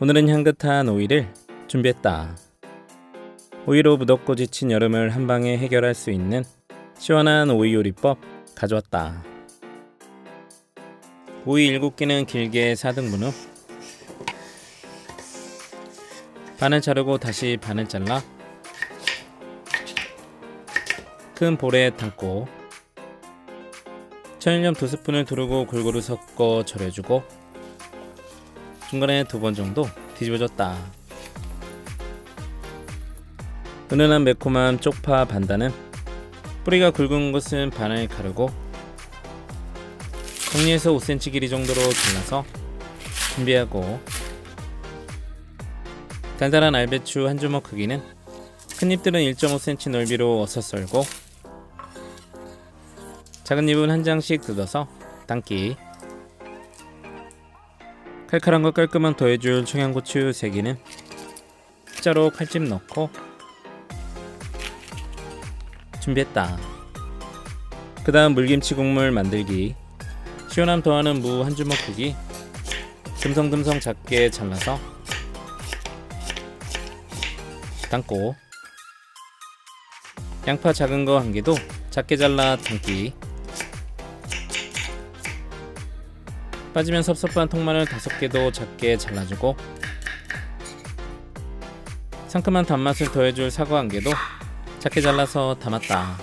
오늘은 향긋한 오이를 준비했다. 오이로 무덥고 지친 여름을 한 방에 해결할 수 있는 시원한 오이 요리법 가져왔다. 오이 7개는 길게 4등분 후 반을 자르고 다시 반을 잘라 큰 볼에 담고 천일염 두 스푼을 두르고 골고루 섞어 절여주고 중간에 두 번 정도 뒤집어줬다. 은은한 매콤한 쪽파 반단은 뿌리가 굵은 곳은 반을 가르고 정리해서 5cm 길이 정도로 잘라서 준비하고 달달한 알배추 한 주먹 크기는 큰 잎들은 1.5cm 넓이로 어서 썰고 작은 잎은 한 장씩 뜯어서 담기 칼칼한 것 깔끔한 더해줄 청양고추 3개는 숫자로 칼집 넣고 준비했다. 그 다음 물김치 국물 만들기. 시원함 더하는 무 한 주먹 크기. 듬성듬성 작게 잘라서 담고. 양파 작은 거 한 개도 작게 잘라 담기 빠지면 섭섭한 통마늘 다섯 개도 작게 잘라주고 상큼한 단맛을 더해줄 사과 한 개도 작게 잘라서 담았다.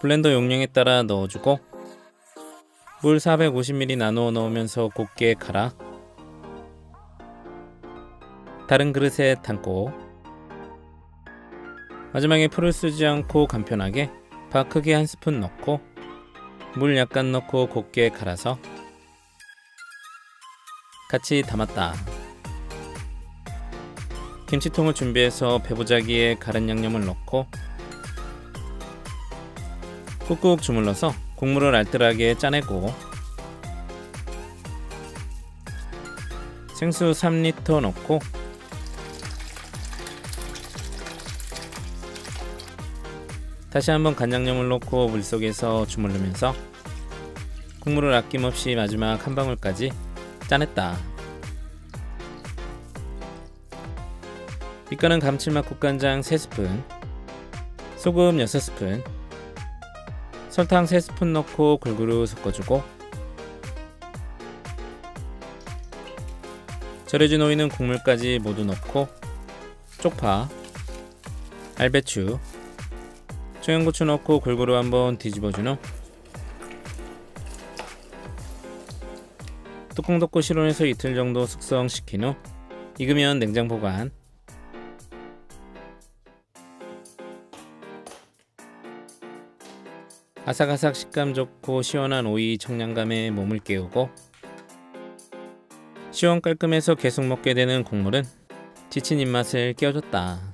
블렌더 용량에 따라 넣어주고 물 450ml 나누어 넣으면서 곱게 갈아 다른 그릇에 담고 마지막에 풀을 쓰지 않고 간편하게 밥 크기 한 스푼 넣고 물 약간 넣고 곱게 갈아서 같이 담았다. 김치통을 준비해서 배부자기에 갈은 양념을 넣고 꾹꾹 주물러서 국물을 알뜰하게 짜내고 생수 3리터 넣고 다시 한번 간장염을 넣고 물속에서 주물르면서 국물을 아낌없이 마지막 한 방울까지 짜냈다. 밑간은 감칠맛 국간장 3스푼, 소금 6스푼, 설탕 3스푼 넣고 골고루 섞어주고 절여진 오이는 국물까지 모두 넣고 쪽파, 알배추, 청양고추 넣고 골고루 한번 뒤집어준 후 뚜껑 덮고 실온에서 이틀 정도 숙성시킨 후 익으면 냉장 보관 아삭아삭 식감 좋고 시원한 오이 청량감에 몸을 깨우고 시원 깔끔해서 계속 먹게 되는 국물은 지친 입맛을 깨워줬다.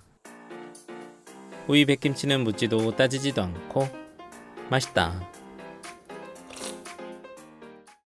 오이 백김치는 묻지도 따지지도 않고 맛있다.